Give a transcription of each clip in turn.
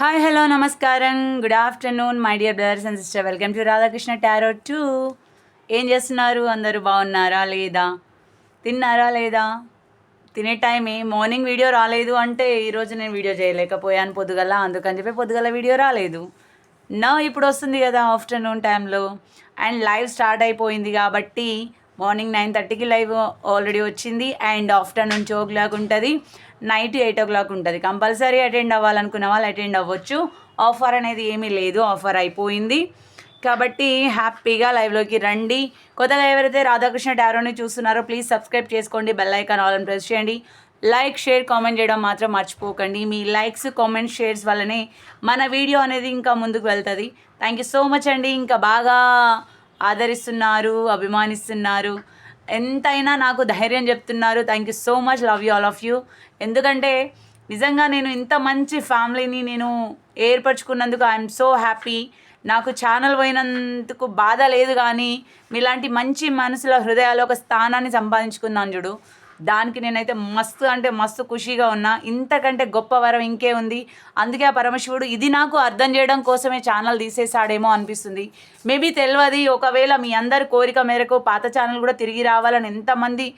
Hi hello నమస్కారం. Good afternoon my dear brothers and sister welcome to Radhakrishna tarot two ఏం చేస్తున్నారు? అందరూ బాగున్నారా? లేదా? తిన్నారా? లేదా? తినే టైమే మార్నింగ్ వీడియో రాలేదు అంటే ఈరోజు నేను వీడియో చేయలేకపోయాను పొద్దుగల. అందుకని చెప్పి పొద్దుగల వీడియో రాలేదు. నా ఇప్పుడు వస్తుంది కదా ఆఫ్టర్నూన్ టైంలో అండ్ లైవ్ స్టార్ట్ అయిపోయింది కాబట్టి మార్నింగ్ నైన్ థర్టీకి లైవ్ ఆల్రెడీ వచ్చింది. అండ్ ఆఫ్టర్నూన్ చోక్ లాగా క్లాక్ ఉంటుంది. నైట్ ఎయిట్ ఓ క్లాక్ ఉంటుంది. కంపల్సరీ అటెండ్ అవ్వాలనుకున్న వాళ్ళు అటెండ్ అవ్వచ్చు. ఆఫర్ అనేది ఏమీ లేదు. ఆఫర్ అయిపోయింది. కాబట్టి హ్యాపీగా లైవ్లోకి రండి. కొత్తగా ఎవరైతే రాధాకృష్ణ టారోని చూస్తున్నారో ప్లీజ్ సబ్స్క్రైబ్ చేసుకోండి. బెల్ ఐకాన్ ఆల్ ప్రెస్ చేయండి. లైక్ షేర్ కామెంట్ చేయడం మాత్రం మర్చిపోకండి. మీ లైక్స్ కామెంట్ షేర్స్ వల్లనే మన వీడియో అనేది ఇంకా ముందుకు వెళ్తుంది. థ్యాంక్ యూ సో మచ్ అండి. ఇంకా బాగా ఆదరిస్తున్నారు అభిమానిస్తున్నారు. ఎంతైనా నాకు ధైర్యం చెప్తున్నారు. Thank you so much love you all of you ఎందుకంటే నిజంగా నేను ఇంత మంచి ఫ్యామిలీని నేను ఏర్పరచుకున్నందుకు ఐఎమ్ సో హ్యాపీ నాకు ఛానల్ పోయినందుకు బాధ లేదు కానీ మీలాంటి మంచి మనసుల హృదయాలు ఒక స్థానాన్ని సంపాదించుకున్నాను చూడు. దానికి నేనైతే మస్తు అంటే మస్తు ఖుషీగా ఉన్నా. ఇంతకంటే గొప్ప వరం ఇంకే ఉంది. అందుకే ఆ పరమశివుడు ఇది నాకు అర్థం చేయడం కోసమే ఛానల్ తీసేసాడేమో అనిపిస్తుంది. మేబీ తెలియదు ఒకవేళ మీ అందరి కోరిక మేరకు పాత ఛానల్ కూడా తిరిగి రావాలని ఎంతమంది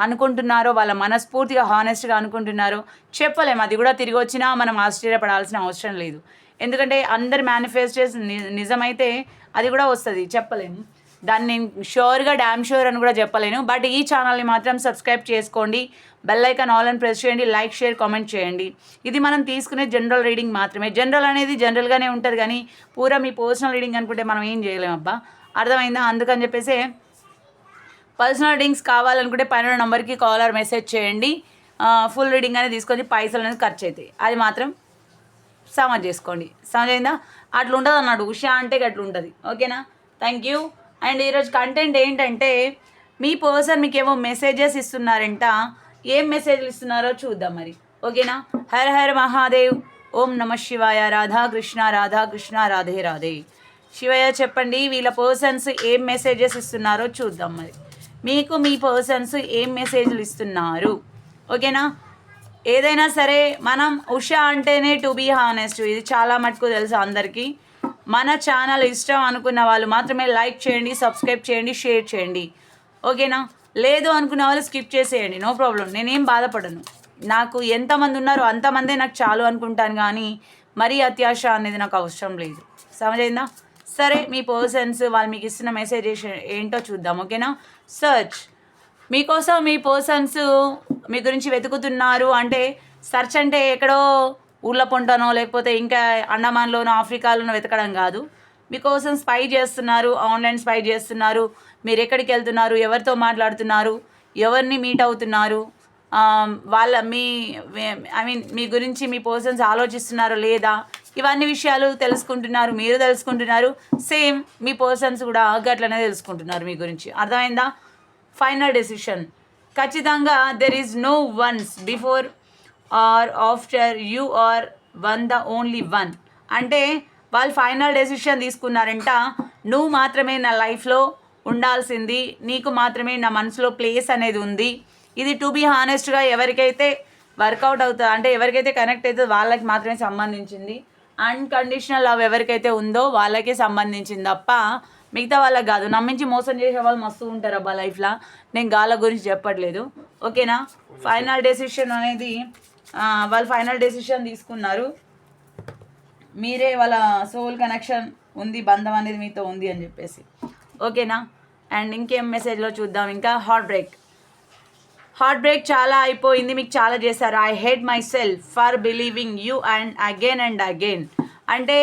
అనుకుంటున్నారో వాళ్ళ మనస్ఫూర్తిగా హానెస్ట్గా అనుకుంటున్నారో చెప్పలేము అది కూడా తిరిగి వచ్చినా మనం ఆశ్చర్యపడాల్సిన అవసరం లేదు. ఎందుకంటే అందరి మేనిఫెస్టేషన్ నిజమైతే అది కూడా వస్తుంది. చెప్పలేము దాన్ని నేను షూర్గా డ్యామ్ షూర్ అని కూడా చెప్పలేను. బట్ ఈ ఛానల్ని మాత్రం సబ్స్క్రైబ్ చేసుకోండి. బెల్ ఐకాన్ ఆల్ అని ప్రెస్ చేయండి. లైక్ షేర్ కామెంట్ చేయండి. ఇది మనం తీసుకునే జనరల్ రీడింగ్ మాత్రమే. జనరల్ అనేది జనరల్గానే ఉంటుంది కానీ పూరా మీ పర్సనల్ రీడింగ్ అనుకుంటే మనం ఏం చేయలేం అబ్బా. అర్థమైందా? అందుకని చెప్పేసి పర్సనల్ రీడింగ్స్ కావాలనుకుంటే పన్నెండు నంబర్కి కాల్ ఆర్ మెసేజ్ చేయండి ఫుల్ రీడింగ్ అనేది తీసుకొని పైసలు అనేది ఖర్చు అవుతాయి అది మాత్రం సమజ్ చేసుకోండి. సమజ్ అయిందా అట్లా ఉంటుంది అన్నాడు ఉషా అంటే అట్లా ఉంటుంది ఓకేనా? థ్యాంక్ యూ అండ్ ఈరోజు కంటెంట్ ఏంటంటే మీ పర్సన్ మీకు ఏమో మెసేజెస్ ఇస్తున్నారంట. ఏం మెసేజ్లు ఇస్తున్నారో చూద్దాం మరి. ఓకేనా? Her her Mahadev. ఓం నమ శివాయ. రాధా కృష్ణ రాధా కృష్ణ రాధే రాధే. శివయ్య చెప్పండి వీళ్ళ పర్సన్స్ ఏం మెసేజెస్ ఇస్తున్నారో చూద్దాం మరి. మీకు మీ పర్సన్స్ ఏం మెసేజ్లు ఇస్తున్నారు? ఓకేనా? ఏదైనా సరే మనం ఉషా అంటేనే టు బీ హానెస్ట్ ఇది చాలా మటుకు తెలుసు అందరికీ. మన ఛానల్ ఇష్టం అనుకున్న వాళ్ళు మాత్రమే లైక్ చేయండి సబ్స్క్రైబ్ చేయండి షేర్ చేయండి. ఓకేనా? లేదు అనుకున్న వాళ్ళు స్కిప్ చేసేయండి. No problem. నేనేం బాధపడను. నాకు ఎంతమంది ఉన్నారో అంతమందే నాకు చాలు అనుకుంటాను కానీ మరీ అత్యాశ అనేది నాకు అవసరం లేదు. సమజైందా సరే మీ పర్సన్స్ వాళ్ళు మీకు ఇస్తున్న మెసేజ్ ఏంటో చూద్దాం. ఓకేనా? సర్చ్ మీకోసం మీ పర్సన్స్ మీ గురించి వెతుకుతున్నారు అంటే సర్చ్ అంటే ఎక్కడో ఊళ్ళ పొంటనో లేకపోతే ఇంకా అండమాన్లోనో ఆఫ్రికాలోనో వెతకడం కాదు. మీకోసం స్పై చేస్తున్నారు ఆన్లైన్ స్పై చేస్తున్నారు. మీరు ఎక్కడికి వెళ్తున్నారు ఎవరితో మాట్లాడుతున్నారు ఎవరిని మీట్ అవుతున్నారు వాళ్ళ మీ ఐ మీన్ మీ గురించి మీ పర్సన్స్ ఆలోచిస్తున్నారో లేదా ఇవన్నీ విషయాలు తెలుసుకుంటున్నారు మీరు తెలుసుకుంటున్నారు. సేమ్ మీ పర్సన్స్ కూడా గట్లనే తెలుసుకుంటున్నారు మీ గురించి. అర్థమైందా? Final decision. ఖచ్చితంగా there is no once before or after you are one the only one. అంటే వాళ్ళు ఫైనల్ డెసిషన్ తీసుకున్నారంట నువ్వు మాత్రమే నా లైఫ్లో ఉండాల్సింది నీకు మాత్రమే నా మనసులో ప్లేస్ అనేది ఉంది. ఇది టు బీ హానెస్ట్గా ఎవరికైతే వర్కౌట్ అవుతుంది అంటే ఎవరికైతే కనెక్ట్ అవుతుందో వాళ్ళకి మాత్రమే సంబంధించింది. అన్కండిషనల్ లవ్ ఎవరికైతే ఉందో వాళ్ళకే సంబంధించింది తప్ప మిగతా వాళ్ళకి కాదు. నమ్మించి మోసం చేసే వాళ్ళు మస్తు ఉంటారు అబ్బా లైఫ్లో. నేను గాల గురించి చెప్పట్లేదు. ఓకేనా? ఫైనల్ డెసిషన్ అనేది వాళ్ళు ఫైనల్ డెసిషన్ తీసుకున్నారు. మీరే వాళ్ళ సోల్ కనెక్షన్ ఉంది బంధం అనేది మీతో ఉంది అని చెప్పేసి. ఓకేనా? అండ్ ఇంకేం మెసేజ్లో చూద్దాం. ఇంకా హార్ట్ బ్రేక్ హార్ట్ బ్రేక్ చాలా అయిపోయింది మీకు చాలా చేశారు. I hate myself for believing you and again and again అంటే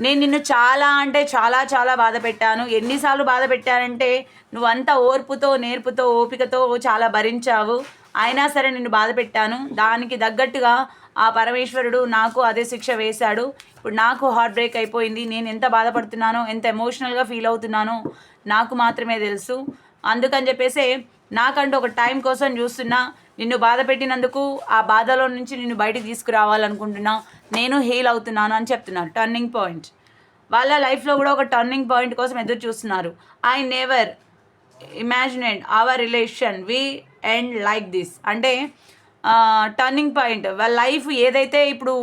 నేను నిన్ను చాలా అంటే చాలా చాలా బాధ పెట్టాను. ఎన్నిసార్లు బాధ పెట్టానంటే నువ్వంతా ఓర్పుతో నేర్పుతో ఓపికతో చాలా భరించావు. అయినా సరే నిన్ను బాధ పెట్టాను. దానికి తగ్గట్టుగా ఆ పరమేశ్వరుడు నాకు అదే శిక్ష వేశాడు. ఇప్పుడు నాకు హార్ట్ బ్రేక్ అయిపోయింది. నేను ఎంత బాధపడుతున్నానో ఎంత ఎమోషనల్గా ఫీల్ అవుతున్నానో నాకు మాత్రమే తెలుసు. అందుకని చెప్పేసి నాకంటూ ఒక టైం కోసం చూస్తున్నా. నిన్ను బాధ పెట్టినందుకు ఆ బాధలో నుంచి నిన్ను బయటికి తీసుకురావాలనుకుంటున్నా. నేను హీల్ అవుతున్నాను అని చెప్తున్నారు టర్నింగ్ పాయింట్ వాళ్ళ లైఫ్లో కూడా ఒక టర్నింగ్ పాయింట్ కోసం ఎదురు చూస్తున్నారు. I never imagined our relation we end like this అంటే టర్నింగ్ పాయింట్ వాళ్ళ లైఫ్ ఏదైతే ఇప్పుడు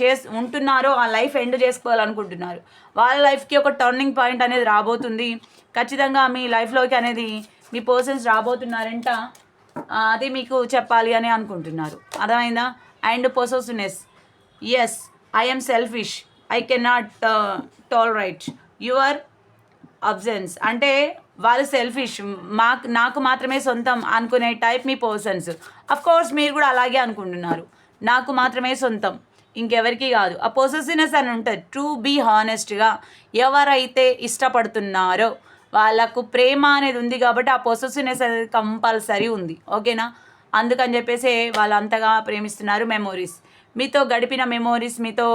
చేస్ ఉంటున్నారో ఆ లైఫ్ ఎండ్ చేసుకోవాలనుకుంటున్నారు. వాళ్ళ లైఫ్కి ఒక టర్నింగ్ పాయింట్ అనేది రాబోతుంది. ఖచ్చితంగా మీ లైఫ్లోకి అనేది మీ పర్సన్స్ రాబోతున్నారంట. అది మీకు చెప్పాలి అని అనుకుంటున్నారు. అర్థమైందా? And possessiveness I'm selfish I can not tolerate your absence అంటే వాళ్ళు సెల్ఫిష్ మాకు నాకు మాత్రమే సొంతం అనుకునే టైప్ మీ పర్సన్స్ అఫ్ కోర్స్ మీరు కూడా అలాగే అనుకుంటున్నారు. నాకు మాత్రమే సొంతం. ఇంకెవరికి కాదు. ఆ పొసెసినెస్ అని ఉంటుంది. టు బీ హానెస్ట్గా ఎవరైతే ఇష్టపడుతున్నారో వాళ్ళకు ప్రేమ అనేది ఉంది కాబట్టి ఆ పొసెసినెస్ అనేది కంపల్సరీ ఉంది. ఓకేనా అందుకని చెప్పేసి వాళ్ళు అంతగా ప్రేమిస్తున్నారు మెమోరీస్ మీతో గడిపిన మెమోరీస్ మీతో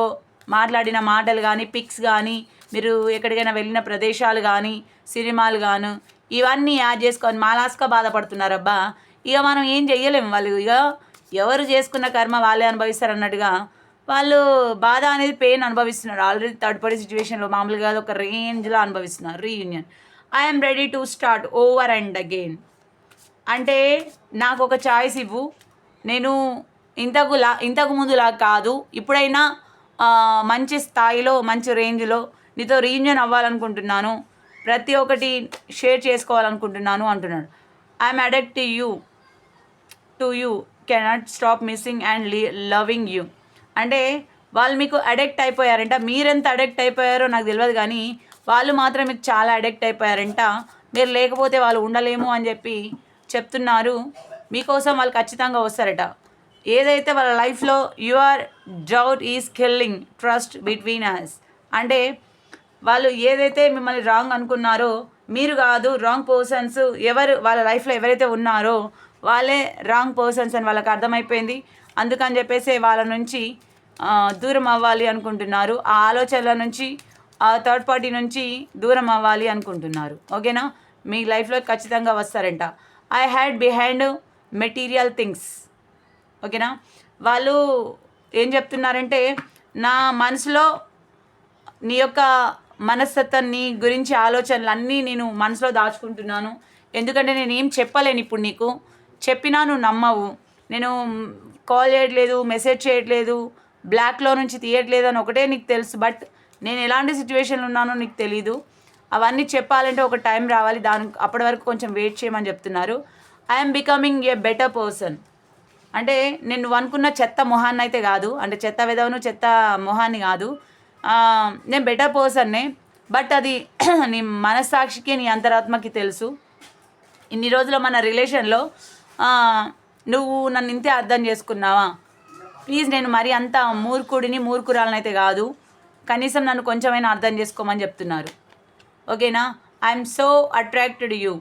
మాట్లాడిన మాటలు కానీ పిక్స్ కానీ మీరు ఎక్కడికైనా వెళ్ళిన ప్రదేశాలు కానీ సినిమాలు గాను ఇవన్నీ యాడ్ చేసుకొని మాలాస్గా బాధపడుతున్నారబ్బా. ఇక మనం ఏం చెయ్యలేము వాళ్ళు. ఇక ఎవరు చేసుకున్న కర్మ వాళ్ళే అనుభవిస్తారు అన్నట్టుగా వాళ్ళు బాధ అనేది పెయిన్ అనుభవిస్తున్నారు. ఆల్రెడీ థర్డ్ పార్టీ సిచ్యువేషన్లో మామూలుగా ఒక రేంజ్లో అనుభవిస్తున్నారు. Reunion I'm ready to start over and again అంటే నాకు ఒక చాయిస్ ఇవ్వు. నేను ఇంతకు లా ఇంతకు ముందులా కాదు. ఇప్పుడైనా మంచి స్థాయిలో మంచి రేంజ్లో నీతో రీయూనియన్ అవ్వాలనుకుంటున్నాను. ప్రతి ఒక్కటి షేర్ చేసుకోవాలనుకుంటున్నాను అంటున్నాడు. I'm addict to you to you cannot stop missing and loving you అంటే వాళ్ళు మీకు అడెక్ట్ అయిపోయారంట. మీరెంత అడెక్ట్ అయిపోయారో నాకు తెలియదు కానీ వాళ్ళు మాత్రం మీకు చాలా అడెక్ట్ అయిపోయారంట. మీరు లేకపోతే వాళ్ళు ఉండలేము అని చెప్పి చెప్తున్నారు. మీకోసం వాళ్ళు ఖచ్చితంగా వస్తారట. ఏదైతే వాళ్ళ లైఫ్లో your doubt is killing trust between us అంటే వాళ్ళు ఏదైతే మిమ్మల్ని రాంగ్ అనుకున్నారో మీరు కాదు రాంగ్ పర్సన్స్ ఎవరు వాళ్ళ లైఫ్లో ఎవరైతే ఉన్నారో వాళ్ళే రాంగ్ పర్సన్స్ అని వాళ్ళకి అర్థమైపోయింది. అందుకని చెప్పేసి వాళ్ళ నుంచి దూరం అవ్వాలి అనుకుంటున్నారు. ఆ ఆలోచనల నుంచి ఆ థర్డ్ పార్టీ నుంచి దూరం అవ్వాలి అనుకుంటున్నారు. ఓకేనా? మీ లైఫ్లో ఖచ్చితంగా వస్తారంట. I had behind material things ఓకేనా? వాళ్ళు ఏం చెప్తున్నారంటే నా మనసులో నీ యొక్క మనస్తత్వాన్ని గురించి ఆలోచనలు అన్నీ నేను మనసులో దాచుకుంటున్నాను. ఎందుకంటే నేను ఏం చెప్పలేను ఇప్పుడు నీకు. చెప్పినా నువ్వు నమ్మవు. నేను కాల్ చేయట్లేదు మెసేజ్ చేయట్లేదు బ్లాక్లో నుంచి తీయట్లేదు అని ఒకటే నీకు తెలుసు. బట్ నేను ఎలాంటి సిచ్యువేషన్లో ఉన్నానో నీకు తెలీదు. అవన్నీ చెప్పాలంటే ఒక టైం రావాలి. దాని అప్పటి వరకు కొంచెం వెయిట్ చేయమని చెప్తున్నారు. I'm becoming a better person అంటే నేను అనుకున్న చెత్త మొహాన్ని అయితే కాదు. అంటే చెత్త విధవను చెత్త మొహాన్ని కాదు. నేను బెటర్ పర్సన్నే బట్ అది నీ మనస్సాక్షికి నీ అంతరాత్మకి తెలుసు. ఇన్ని రోజులు మన రిలేషన్లో నువ్వు నన్ను ఇంతే అర్థం చేసుకున్నావా? ప్లీజ్ నేను మరి అంత మూర్ఖుడిని మూర్ఖురాలనైతే కాదు. కనీసం నన్ను కొంచెమైనా అర్థం చేసుకోమని చెప్తున్నారు. ఓకేనా? ఐఎమ్ సో అట్రాక్టెడ్ యూ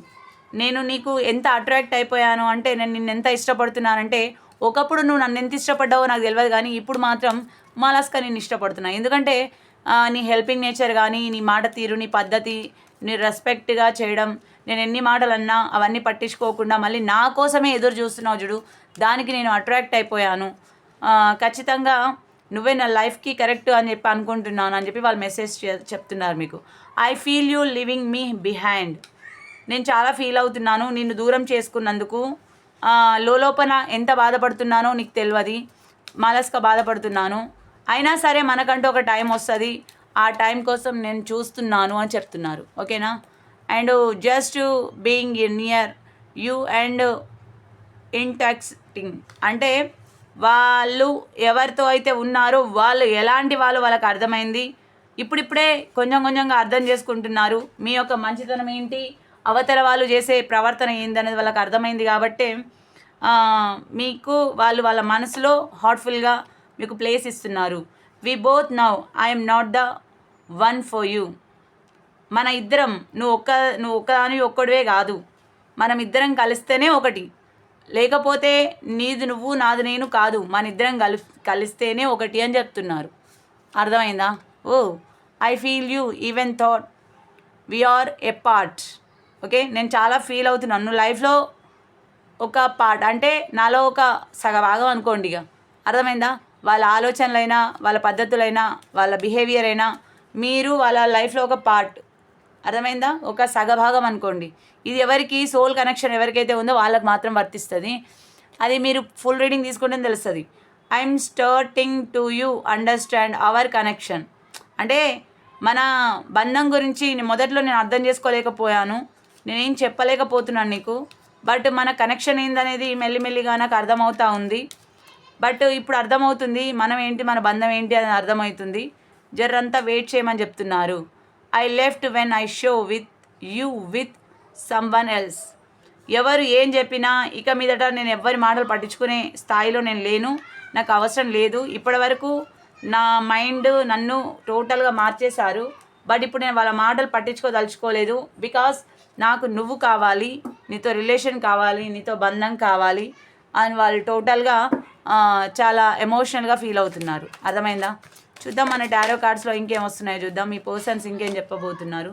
నేను నీకు ఎంత అట్రాక్ట్ అయిపోయాను అంటే నేను నిన్ను ఎంత ఇష్టపడుతున్నానంటే ఒకప్పుడు నువ్వు నన్ను ఎంత ఇష్టపడ్డావో నాకు తెలియదు కానీ ఇప్పుడు మాత్రం మాలాస్కా నేను ఇష్టపడుతున్నా. ఎందుకంటే నీ హెల్పింగ్ నేచర్ కానీ నీ మాట తీరు నీ పద్ధతి నీ రెస్పెక్ట్గా చేయడం నేను ఎన్ని మాటలు అన్నా అవన్నీ పట్టించుకోకుండా మళ్ళీ నా కోసమే ఎదురు చూస్తున్నావు చూడు. దానికి నేను అట్రాక్ట్ అయిపోయాను. ఖచ్చితంగా నువ్వే నా లైఫ్కి కరెక్ట్ అని చెప్పి అనుకుంటున్నాను అని చెప్పి వాళ్ళు మెసేజ్ చెప్తున్నారు మీకు. I feel you leaving me behind. నేను చాలా ఫీల్ అవుతున్నాను నిన్ను దూరం చేసుకున్నందుకు. లోపల లోలోపన ఎంత బాధపడుతున్నానో నీకు తెలియదు. మాలస్గా బాధపడుతున్నాను. అయినా సరే మనకంటూ ఒక టైం వస్తుంది. ఆ టైం కోసం నేను చూస్తున్నాను అని చెప్తున్నారు. ఓకేనా? And just being near you and intoxicating అంటే వాళ్ళు ఎవరితో అయితే ఉన్నారో వాళ్ళు ఎలాంటి వాళ్ళు వాళ్ళకి అర్థమైంది? ఇప్పుడిప్పుడే కొంచెం కొంచెంగా అర్థం చేసుకుంటున్నారు. మీ యొక్క మంచితనం ఏంటి? అవతల వాళ్ళు చేసే ప్రవర్తన ఏంది అనేది వాళ్ళకి అర్థమైంది కాబట్టి మీకు వాళ్ళు వాళ్ళ మనసులో హార్ట్ఫుల్గా మీకు ప్లేస్ ఇస్తున్నారు. We both now I'm not the one for you మన ఇద్దరం నువ్వు ఒక్క నువ్వు ఒక్కదాని ఒక్కడివే కాదు. మనం ఇద్దరం కలిస్తేనే ఒకటి. లేకపోతే నీది నువ్వు నాది నేను కాదు. మన ఇద్దరం కలి కలిస్తేనే ఒకటి అని చెప్తున్నారు. అర్థమైందా? ఓ I feel you even thought we're a part okay నేను చాలా ఫీల్ అవుతున్నాను నువ్వు లైఫ్లో ఒక పార్ట్ అంటే నాలో ఒక సగ భాగం అనుకోండి ఇక. అర్థమైందా? వాళ్ళ ఆలోచనలైనా వాళ్ళ పద్ధతులైనా వాళ్ళ బిహేవియర్ అయినా మీరు వాళ్ళ లైఫ్లో ఒక పార్ట్ అర్థమైందా? ఒక సగభాగం అనుకోండి. ఇది ఎవరికి సోల్ కనెక్షన్ ఎవరికైతే ఉందో వాళ్ళకి మాత్రం వర్తిస్తుంది. అది మీరు ఫుల్ రీడింగ్ తీసుకుంటే తెలుస్తుంది. I'm starting to you understand our connection అంటే మన బంధం గురించి మొదట్లో నేను అర్థం చేసుకోలేకపోయాను. నేనేం చెప్పలేకపోతున్నాను నీకు. బట్ మన కనెక్షన్ ఏందనేది మెల్లిమెల్లిగా నాకు అర్థమవుతా ఉంది. బట్ ఇప్పుడు అర్థమవుతుంది మనం ఏంటి మన బంధం ఏంటి అని అర్థమవుతుంది. జర్రంతా వెయిట్ చేయమని చెప్తున్నారు. I left when I show with you with someone else ఎవరు ఏం చెప్పినా ఇక మీదట నేను ఎవరి మాటలు పట్టించుకునే స్థాయిలో నేను లేను. నాకు అవసరం లేదు. ఇప్పటి వరకు నా మైండ్ నన్ను టోటల్గా మార్చేశారు. బట్ ఇప్పుడు నేను వాళ్ళ మాటలు పట్టించుకోదలుచుకోలేదు. బికాస్ నాకు నువ్వు కావాలి నీతో రిలేషన్ కావాలి నీతో బంధం కావాలి. అని వాళ్ళు టోటల్గా చాలా ఎమోషనల్గా ఫీల్ అవుతున్నారు. అర్థమైందా? చూద్దాం మన టారో కార్డ్స్లో ఇంకేం వస్తున్నాయో చూద్దాం. మీ పర్సన్స్ ఇంకేం చెప్పబోతున్నారు?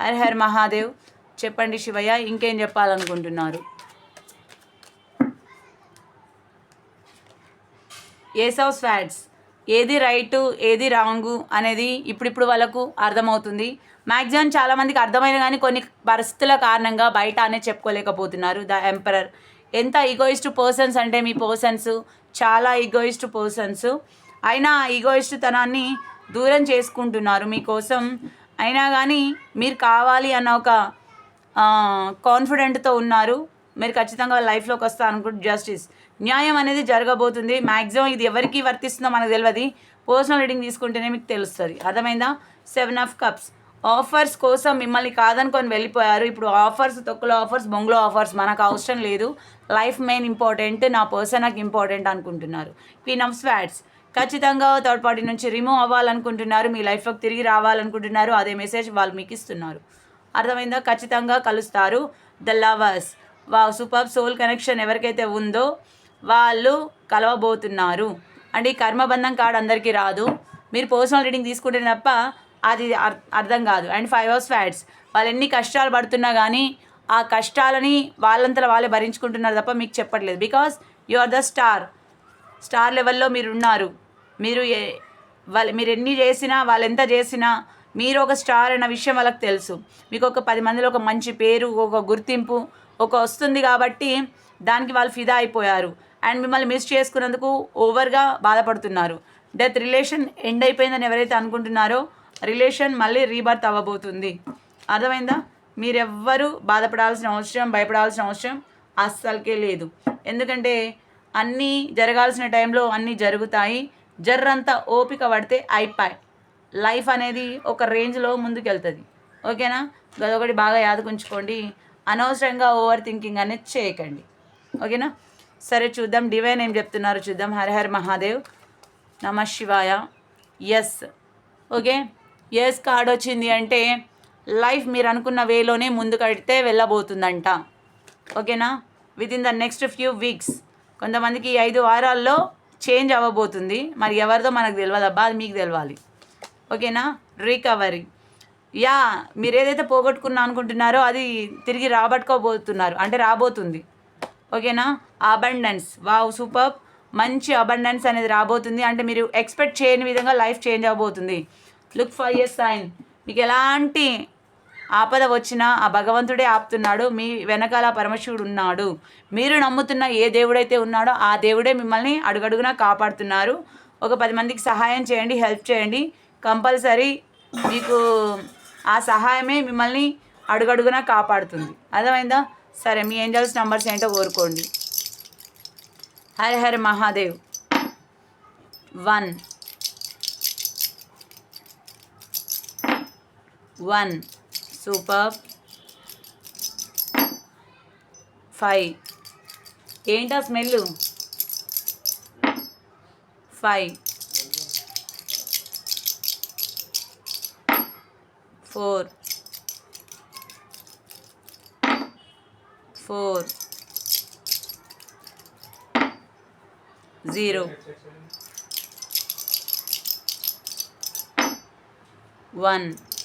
హర్ హర్ మహాదేవ్ చెప్పండి శివయ్య ఇంకేం చెప్పాలనుకుంటున్నారు? ఏస్ ఆఫ్ ఫ్యాట్స్ ఏది రైటు ఏది రాంగు అనేది ఇప్పుడిప్పుడు వాళ్ళకు అర్థమవుతుంది. మ్యాక్సిమం చాలామందికి అర్థమైన కానీ కొన్ని పరిస్థితుల కారణంగా బయట అనే చెప్పుకోలేకపోతున్నారు. ద ఎంపరర్ ఎంత ఈగోయిస్ట్ పర్సన్స్ అంటే మీ పర్సన్స్ చాలా ఈగోయిస్ట్ పర్సన్స్ అయినా ఈగోయిస్ట్ తనాన్ని దూరం చేసుకుంటున్నారు మీకోసం. అయినా కానీ మీరు కావాలి అన్న ఒక కాన్ఫిడెంట్తో ఉన్నారు. మీరు ఖచ్చితంగా వాళ్ళ లైఫ్లోకి వస్తా అనుకుంటు జస్టిస్ న్యాయం అనేది జరగబోతుంది. మ్యాక్సిమం ఇది ఎవరికి వర్తిస్తుందో మనకు తెలియదు పర్సనల్ రీడింగ్ తీసుకుంటేనే మీకు తెలుస్తుంది. అర్థమైందా? సెవెన్ ఆఫ్ కప్స్ ఆఫర్స్ కోసం మిమ్మల్ని కాదనుకొని వెళ్ళిపోయారు. ఇప్పుడు ఆఫర్స్ తొక్కులో ఆఫర్స్ బొంగులో ఆఫర్స్ మనకు అవసరం లేదు. లైఫ్ మెయిన్ ఇంపార్టెంట్ నా పర్సన్ నాకు ఇంపార్టెంట్ అనుకుంటున్నారు. Queen of swords. ఖచ్చితంగా థర్డ్ పార్టీ నుంచి రిమూవ్ అవ్వాలనుకుంటున్నారు. మీ లైఫ్లోకి తిరిగి రావాలనుకుంటున్నారు. అదే మెసేజ్ వాళ్ళు మీకు ఇస్తున్నారు. అర్థమైందా? ఖచ్చితంగా కలుస్తారు. The lovers. వా సూపర్. సోల్ కనెక్షన్ ఎవరికైతే ఉందో వాళ్ళు కలవబోతున్నారు. అంటే ఈ కర్మబంధం కార్డ్ అందరికీ రాదు. మీరు పర్సనల్ రీడింగ్ తీసుకుంటే తప్ప అది అర్- అర్థం కాదు. అండ్ ఫైవ్ అవర్స్ ఫ్యాట్స్ వాళ్ళు ఎన్ని కష్టాలు పడుతున్నా కానీ ఆ కష్టాలని వాళ్ళంతలో వాళ్ళే భరించుకుంటున్నారు తప్ప మీకు చెప్పట్లేదు. Because you are the star. Star లెవెల్లో మీరు ఉన్నారు మీరు ఏ- వాళ్ళ మీరు ఎన్ని చేసినా వాళ్ళు ఎంత చేసినా మీరు ఒక స్టార్ అన్న విషయం వాళ్ళకి తెలుసు. మీకు ఒక పది మందిలో ఒక మంచి పేరు ఒక గుర్తింపు ఒక వస్తుంది కాబట్టి దానికి వాళ్ళు ఫిదా అయిపోయారు. అండ్ మిమ్మల్ని మిస్ చేసుకున్నందుకు ఓవర్గా బాధపడుతున్నారు. డెత్ రిలేషన్ ఎండ్ అయిపోయిందని ఎవరైతే అనుకుంటున్నారో రిలేషన్ మళ్ళీ రీబర్త్ అవ్వబోతుంది. అర్థమైందా? మీరెవ్వరూ బాధపడాల్సిన అవసరం భయపడాల్సిన అవసరం అస్సలకే లేదు. ఎందుకంటే అన్నీ జరగాల్సిన టైంలో అన్నీ జరుగుతాయి. జర్రంతా ఓపిక పడితే అయిపోయి. లైఫ్ అనేది ఒక రేంజ్లో ముందుకెళ్తుంది. ఓకేనా? అదొకటి బాగా యాదకుంచుకోండి. అనవసరంగా ఓవర్ థింకింగ్ అనేది చేయకండి. ఓకేనా? సరే చూద్దాం. డివైన్ ఏం చెప్తున్నారు చూద్దాం. హర హర మహాదేవ్. నమ శివాయ. ఎస్. ఓకే? ఎస్ కార్డ్ వచ్చింది అంటే లైఫ్ మీరు అనుకున్న వేలోనే ముందుకడితే వెళ్ళబోతుందంట. ఓకేనా within the next few weeks కొంతమందికి ఈ ఐదు వారాల్లో చేంజ్ అవ్వబోతుంది. మరి ఎవరిదో మనకు తెలియదబ్బా అది మీకు తెలవాలి. ఓకేనా రికవరీ యా మీరు ఏదైతే పోగొట్టుకున్నా అనుకుంటున్నారో అది తిరిగి రాబట్టుకోబోతున్నారు. అంటే రాబోతుంది. ఓకేనా అబండెన్స్ వావ్ సూపర్ మంచి అబండెన్స్ అనేది రాబోతుంది. అంటే మీరు ఎక్స్పెక్ట్ చేయని విధంగా లైఫ్ చేంజ్ అవబోతుంది లుక్ ఫర్ ఎ సైన్ మీకు ఎలాంటి ఆపద వచ్చినా ఆ భగవంతుడే ఆపుతున్నాడు. మీ వెనకాల పరమశివుడు ఉన్నాడు. మీరు నమ్ముతున్న ఏ దేవుడైతే ఉన్నాడో ఆ దేవుడే మిమ్మల్ని అడుగడుగునా కాపాడుతున్నారు. ఒక పది మందికి సహాయం చేయండి హెల్ప్ చేయండి. కంపల్సరీ మీకు ఆ సహాయమే మిమ్మల్ని అడుగడుగునా కాపాడుతుంది. అర్థమైందా? సరే మీ ఏంజల్స్ నంబర్స్ ఏంటో కోరుకోండి Hari Hari Mahadev. One. One. Super. Five. ఏంటా smell five. Four. Four. Zero. One.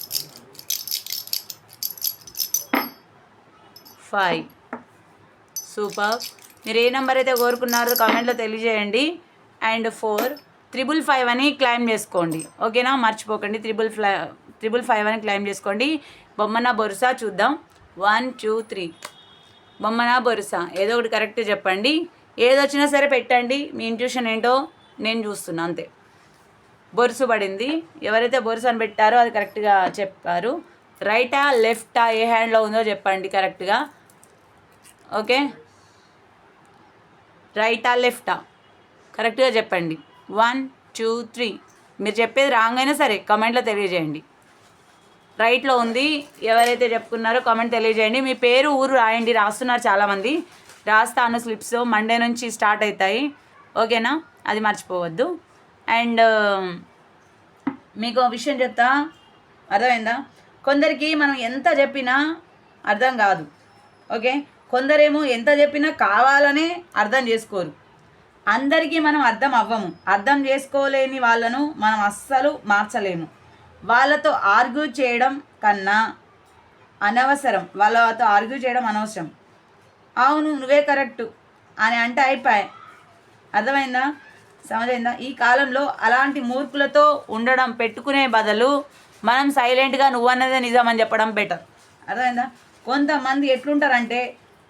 Five. Super. మీరు ఏ నెంబర్ అయితే కోరుకున్నారో కామెంట్లో తెలియజేయండి. అండ్ ఫోర్ త్రిబుల్ ఫైవ్ అని క్లైమ్ చేసుకోండి. ఓకేనా మర్చిపోకండి. త్రిబుల్ ఫ్లై త్రిబుల్ ఫైవ్ అని క్లైమ్ చేసుకోండి. బొమ్మన బొరుసా చూద్దాం. వన్ టూ త్రీ బొమ్మన బొరుసా. ఏదో ఒకటి కరెక్ట్ చెప్పండి. ఏది వచ్చినా సరే పెట్టండి. మీ ఇంట్యూషన్ ఏంటో నేను చూస్తున్నా అంతే. బొరుసు పడింది. ఎవరైతే బొరుసు అని పెట్టారో అది కరెక్ట్గా చెప్పారు. రైటా లెఫ్టా ఏ హ్యాండ్లో ఉందో చెప్పండి కరెక్ట్గా ఓకే? రైటా లెఫ్టా? కరెక్ట్గా చెప్పండి. One two three. మీరు చెప్పేది రాంగ్ అయినా సరే కమెంట్లో తెలియజేయండి. రైట్లో ఉంది. ఎవరైతే చెప్పుకున్నారో కామెంట్ తెలియజేయండి. మీ పేరు ఊరు రాయండి. రాస్తున్నారు చాలామంది. రాస్తాను స్లిప్స్. మండే నుంచి స్టార్ట్ అవుతాయి. ఓకేనా? అది మర్చిపోవద్దు. అండ్ మీకు విషయం చెప్తా. అర్థమైందా? కొందరికి మనం ఎంత చెప్పినా అర్థం కాదు. ఓకే? కొందరేమో ఎంత చెప్పినా కావాలనే అర్థం చేసుకోరు. అందరికీ మనం అర్థం అవ్వము. అర్థం చేసుకోలేని వాళ్ళను మనం అస్సలు మార్చలేము. వాళ్ళతో ఆర్గ్యూ చేయడం కన్నా అనవసరం. వాళ్ళతో ఆర్గ్యూ చేయడం అనవసరం. అవును నువ్వే కరెక్టు అని అంటే అయిపోయాయి అర్థమైందా? సమజైందా? ఈ కాలంలో అలాంటి మూర్ఖులతో ఉండడం పెట్టుకునే బదులు మనం సైలెంట్గా నువ్వన్నదే నిజం అని చెప్పడం బెటర్. అర్థమైందా? కొంతమంది ఎట్లుంటారంటే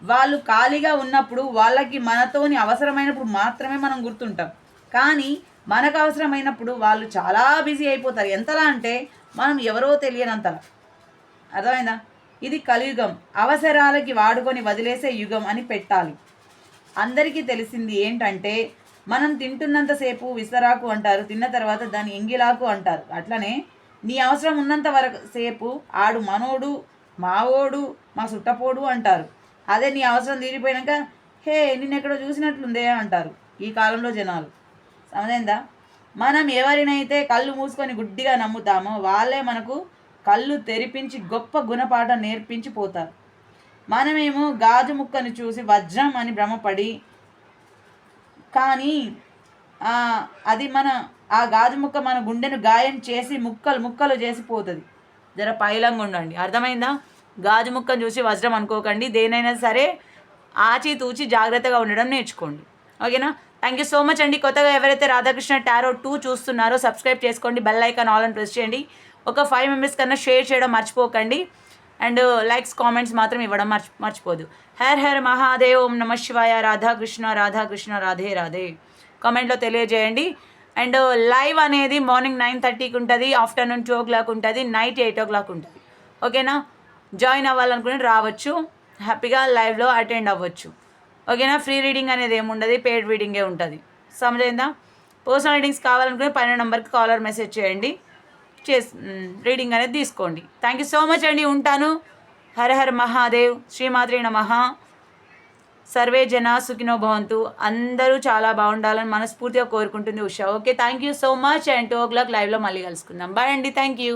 వాళ్ళు ఖాళీగా ఉన్నప్పుడు వాళ్ళకి మనతోని అవసరమైనప్పుడు మాత్రమే మనం గుర్తుంటాం. కానీ మనకు అవసరమైనప్పుడు వాళ్ళు చాలా బిజీ అయిపోతారు. ఎంతలా అంటే మనం ఎవరో తెలియనంతలా. అర్థమైందా? ఇది కలియుగం. అవసరాలకి వాడుకొని వదిలేసే యుగం అని పెట్టాలి. అందరికీ తెలిసింది ఏంటంటే మనం తింటున్నంతసేపు విసరాకు అంటారు తిన్న తర్వాత దాన్ని ఎంగిలాకు అంటారు. అట్లనే నీ అవసరం ఉన్నంత వరకు సేపు ఆడు మనోడు మావోడు మా సుట్టపోడు అంటారు. అదే నీ అవసరం తీరిపోయాక హే నిన్న ఎక్కడో చూసినట్లుందే అంటారు ఈ కాలంలో జనాలు. సమజైందా మనం ఎవరినైతే కళ్ళు మూసుకొని గుడ్డిగా నమ్ముతామో వాళ్ళే మనకు కళ్ళు తెరిపించి గొప్ప గుణపాఠం నేర్పించి పోతారు. మనమేమో గాజు ముక్కను చూసి వజ్రం అని భ్రమపడి కానీ అది మన ఆ గాజు ముక్క మన గుండెను గాయం చేసి ముక్కలు ముక్కలు చేసి పోతుంది. జర పైలంగా ఉండండి. అర్థమైందా? గాజు ముక్కను చూసి వజ్రం అనుకోకండి. దేనైనా సరే ఆచితూచి జాగ్రత్తగా ఉండడం నేర్చుకోండి. ఓకేనా? థ్యాంక్ యూ సో మచ్ అండి. కొత్తగా ఎవరైతే రాధాకృష్ణ టారో టూ చూస్తున్నారో సబ్స్క్రైబ్ చేసుకోండి. బెల్ ఐకాన్ ఆల్ అని ప్రెస్ చేయండి. ఒక ఫైవ్ మెంబర్స్ కన్నా షేర్ చేయడం మర్చిపోకండి. అండ్ లైక్స్ కామెంట్స్ మాత్రం ఇవ్వడం మర్చి మర్చిపోదు. హర్ హర్ మహాదేవ్ ఓం నమ శివాయ రాధాకృష్ణ రాధాకృష్ణ రాధే రాధే కామెంట్లో తెలియజేయండి. అండ్ లైవ్ uh, అనేది మార్నింగ్ నైన్ థర్టీకి ఉంటుంది ఆఫ్టర్నూన్ టూ ఓ క్లాక్ ఉంటుంది నైట్ ఎయిట్ ఓ క్లాక్ ఉంటుంది ఓకేనా? జాయిన్ అవ్వాలనుకుని రావచ్చు. హ్యాపీగా లైవ్లో అటెండ్ అవ్వచ్చు. ఓకేనా? ఫ్రీ రీడింగ్ అనేది ఏముండదు పెయిడ్ రీడింగే ఉంటుంది. సమజైందా? పర్సనల్ రీడింగ్స్ కావాలనుకుని పన్నెండు నెంబర్కి కాలర్ మెసేజ్ చేయండి. చేస్ రీడింగ్ అనేది తీసుకోండి. థ్యాంక్ యూ సో మచ్ అండి ఉంటాను. హర హర మహాదేవ్ శ్రీమాత్రి నమః. సర్వే జన సుఖినో భవంతు. అందరూ చాలా బాగుండాలని మనస్ఫూర్తిగా కోరుకుంటుంది Usha. Okay thank you so much and two o'clock లైవ్లో మళ్ళీ కలుసుకుందాం. బాయ్ అండి థ్యాంక్ యూ.